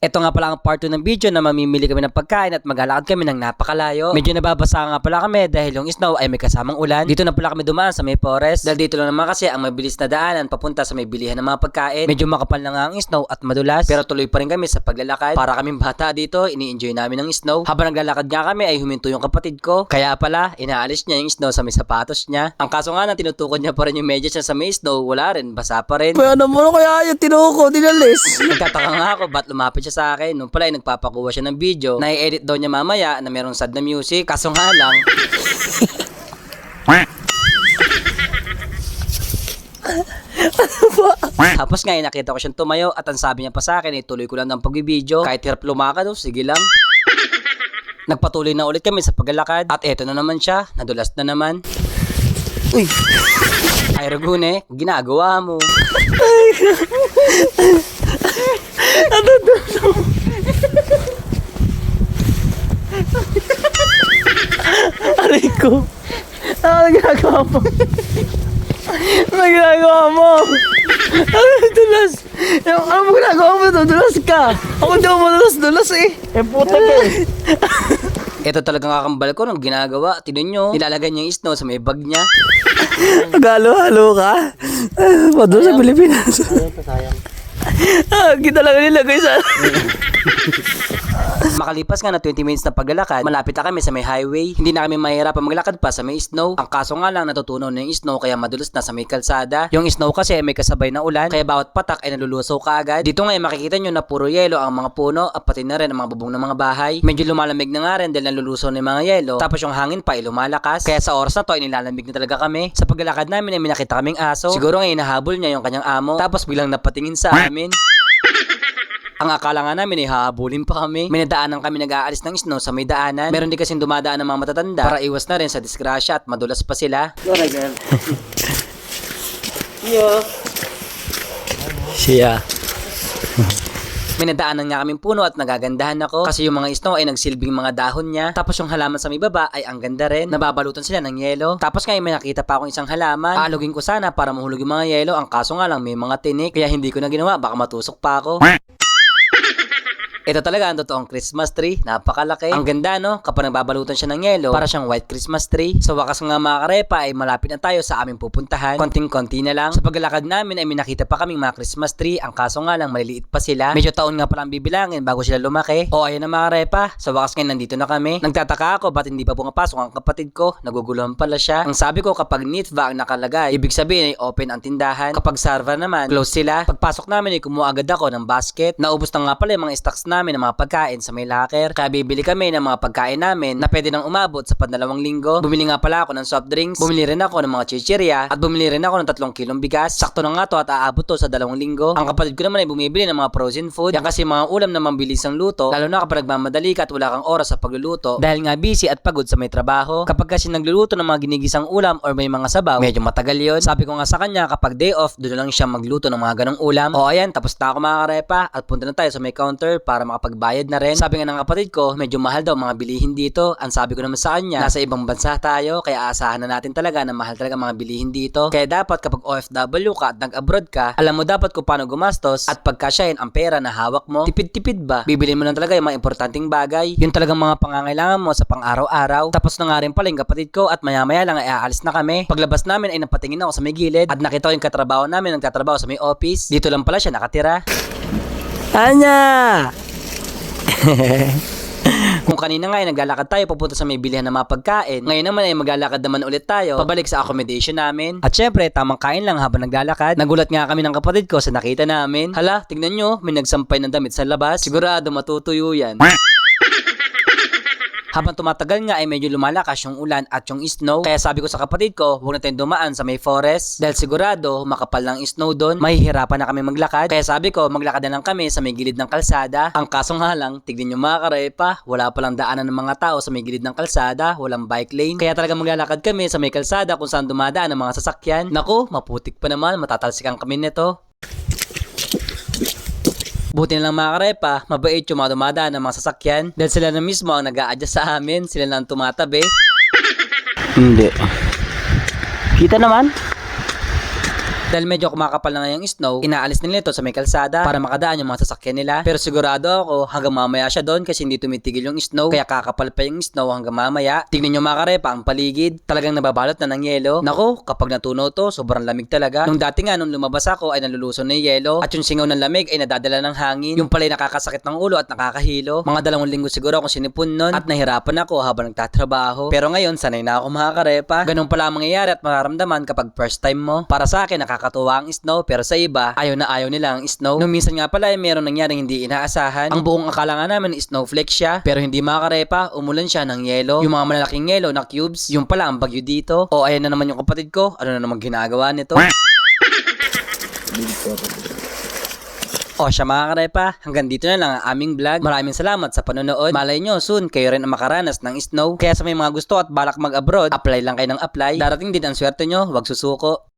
Ito nga pala ang part 2 ng video na mamimili kami ng pagkain at maglalakad kami ng napakalayo. Medyo nababasa nga pala kami dahil yung snow ay may kasamang ulan. Dito na pala kami dumaan sa may forest. Dahil dito lang naman kasi ang mabilis na daanan papunta sa may bilihan ng mga pagkain. Medyo makapal na nga ang snow at madulas. Pero tuloy pa rin kami sa paglalakad. Para kaming bata dito, ini-enjoy namin ang snow. Habang naglalakad nga kami ay huminto yung kapatid ko. Kaya pala, inaalis niya yung snow sa may sapatos niya. Ang kaso nga na tinutukod niya pa rin yung medyas niya sa may snow, wala rin, basa pa rin. Kaya ano mo kaya yung tinuko, dinalis. Nagtataka nga ako ba't lumapit siya sa akin. Nung pala ay nagpapakuha siya ng video na i-edit daw niya mamaya na merong sad na music. Kaso nga lang, tapos nga eh, nakita ko siyang tumayo at ang sabi niya pa sa akin ay tuloy ko lang ng pagbibideo. Kahit hirap lumakad oh, sige lang. Nagpatuloy na ulit kami sa paglalakad at eto na naman siya, nadulas na naman. Uy, Ay Ragune, ginagawa mo. Aray ko. Ano ginagawa mo? Ano ginagawa mo? Ano dulas? Ano mo ginagawa mo? Dulas ka. Ako di ako madulas-dulas eh. Eh puta ka eh. Ito talagang kakambal ko nung ginagawa. Tinan nyo, nilalagay niya yung snow sa may bag niya. Galo-halo ka? Madulas sa Pilipinas. Ah, kita lang nilagay sa... Makalipas nga na 20 minutes na paglalakad, malapit na kami sa may highway. Hindi na kami mahirapan maglakad pa sa may snow. Ang kaso nga lang natutunaw na yung snow kaya madulas na sa may kalsada. Yung snow kasi ay may kasabay na ulan, kaya bawat patak ay nalulusaw kaagad. Dito nga ay makikita nyo na puro yelo ang mga puno at pati na rin ang mga bubong ng mga bahay. Medyo lumalamig na nga rin dahil nalulusaw na mga yelo. Tapos yung hangin pa ay lumalakas. Kaya sa oras na to ay nilalamig na talaga kami. Sa paglalakad namin ay may nakita kaming aso. Siguro nga inahabol niya yung kanyang amo. Tapos biglang napatingin sa amin. Ang akala nga namin hahabulin pa kami. May nadaanan kami nag-aalis ng snow sa may daanan. Meron din kasing dumadaan ng mga matatanda para iwas na rin sa disgrasya at madulas pa sila. Siya. May nadaanan nga kaming puno at nagagandahan ako kasi yung mga snow ay nagsilbing mga dahon niya. Tapos yung halaman sa may baba ay ang ganda rin. Nababalutan sila ng yelo. Tapos ngayon may nakita pa akong isang halaman. Aalugin ko sana para mahulog yung mga yelo. Ang kaso nga lang may mga tinik kaya hindi ko na ginawa. Baka matusok pa ako. Ito talaga ang totoong Christmas tree. Napakalaki. Ang ganda no? Kapag nagbabalutan siya ng yelo, para siyang white Christmas tree. Sa wakas nga mga karepa ay malapit na tayo sa aming pupuntahan. Konting-konti na lang. Sa paglalakad namin ay may nakita pa kaming mga Christmas tree. Ang kaso nga lang maliliit pa sila. Medyo taon nga palang bibilangin bago sila lumaki. O ayun na mga karepa. Sa wakas ngayon nandito na kami. Nagtataka ako ba't hindi pa pumapasok ang kapatid ko. Naguguluhan pala siya. Ang sabi ko kapag Nitva ang nakalagay, ibig sabihin ay open ang tindahan. Kapag Sarva naman, close sila. Pagpasok namin ay kumuha agad ako ng basket. Naubos na nga pala yung mga stocks namin ng mga pagkain sa may locker. Kaya bibili kami ng mga pagkain namin na pwede nang umabot sa pandalawang linggo. Bumili nga pala ako ng soft drinks. Bumili rin ako ng mga chichirya. At bumili rin ako ng tatlong kilong bigas. Sakto na nga to at aabot to sa dalawang linggo. Ang kapatid ko naman ay bumibili ng mga frozen food. Yan kasi mga ulam na mabilis ang luto. Lalo na kapag nagmamadali ka at wala kang oras sa pagluluto. Dahil nga busy at pagod sa may trabaho. Kapag kasi nagluluto ng mga ginigisang ulam or may mga sabaw, medyo matagal yon. Sabi ko nga sa kanya kapag day off, doon lang siya magluto ng mga ganong ulam. O ayan, tapos na ako mga karepa at punta na tayo sa may counter para makapagbayad na rin. Sabi nga ng kapatid ko, medyo mahal daw mga bilihin dito. Ang sabi ko naman sa kanya, nasa ibang bansa tayo, kaya asahan na natin talaga na mahal talaga mga bilihin dito. Kaya dapat kapag OFW ka at nag-abroad ka, alam mo dapat kung paano gumastos at pagkasyahin ang pera na hawak mo. Tipid-tipid ba? Bibilin mo lang talaga yung mga importanteng bagay. Yun talagang mga pangangailangan mo sa pang-araw-araw. Tapos na nga rin pala yung kapatid ko at maya-maya lang ay aalis na kami. Paglabas namin ay napatingin ako sa may gilid at nakita ko yung katrabaho namin nagtatrabaho sa may office. Dito lang pala siya nakatira. Anya! Kung kanina nga ay naglalakad tayo papunta sa may bilihan ng mga pagkain, ngayon naman ay maglalakad naman ulit tayo pabalik sa accommodation namin. At syempre, tamang kain lang habang naglalakad. Nagulat nga kami ng kapatid ko sa nakita namin. Hala, tignan nyo, may nagsampay ng damit sa labas. Sigurado matutuyo yan. Habang tumatagal nga ay medyo lumalakas yung ulan at yung snow. Kaya sabi ko sa kapatid ko, huwag na tayong dumaan sa may forest. Dahil sigurado, makapal lang snow doon, mahihirapan na kami maglakad. Kaya sabi ko, maglakad na lang kami sa may gilid ng kalsada. Ang kaso nga lang, tignan nyo mga karepa, wala palang daanan ng mga tao sa may gilid ng kalsada, walang bike lane. Kaya talaga maglalakad kami sa may kalsada kung saan dumadaan ang mga sasakyan. Naku, maputik pa naman, matatalsikan kami nito. Buti na lang mga karepa, mabait yung mga dumadaan ng mga sasakyan dahil sila na mismo ang nag adjust sa amin, sila na ang tumatabi. Hindi. Kita naman. Dahil medyo kumakapal na nga yung snow, inaalis nila ito sa may kalsada para makadaan yung mga sasakyan nila. Pero sigurado ako hanggang mamaya siya doon kasi hindi tumitigil yung snow. Kaya kakapal pa yung snow hanggang mamaya. Tingnan nyo mga karepa ang paligid. Talagang nababalot na ng yelo. Nako, kapag natunaw to, sobrang lamig talaga. Nung dati nga, nung lumabas ako ay naluluson na yung yelo. At yung singaw ng lamig ay nadadala ng hangin. Yung pala ay nakakasakit ng ulo at nakakahilo. Mga dalawang linggo siguro akong sinipon nun. At nahirapan ako habang nagtatrabaho. Pero ngayon, sanay na ako mga karepa. Ganun pala ang mangyayari at mararamdaman kapag first time mo. Para sa akin, nakakatuwa ang snow. Pero sa iba, ayaw na ayaw nila ang snow. Nung minsan nga pala ay meron nangyaring hindi inaasahan. Ang buong akala nga namin snowflake siya. Pero hindi mga karepa, umulan siya ng yelo. Yung mga malalaking yelo na cubes, yung pala ang bagyo dito. O ayan na naman yung kapatid ko. Ano na naman ginagawa nito? O siya mga karepa, hanggang dito na lang ang aming vlog. Maraming salamat sa panonood. Malay nyo, soon kayo rin ang makaranas ng snow. Kaya sa may mga gusto at balak mag-abroad, apply lang kayo ng apply. Darating din ang swerte nyo, wag susuko.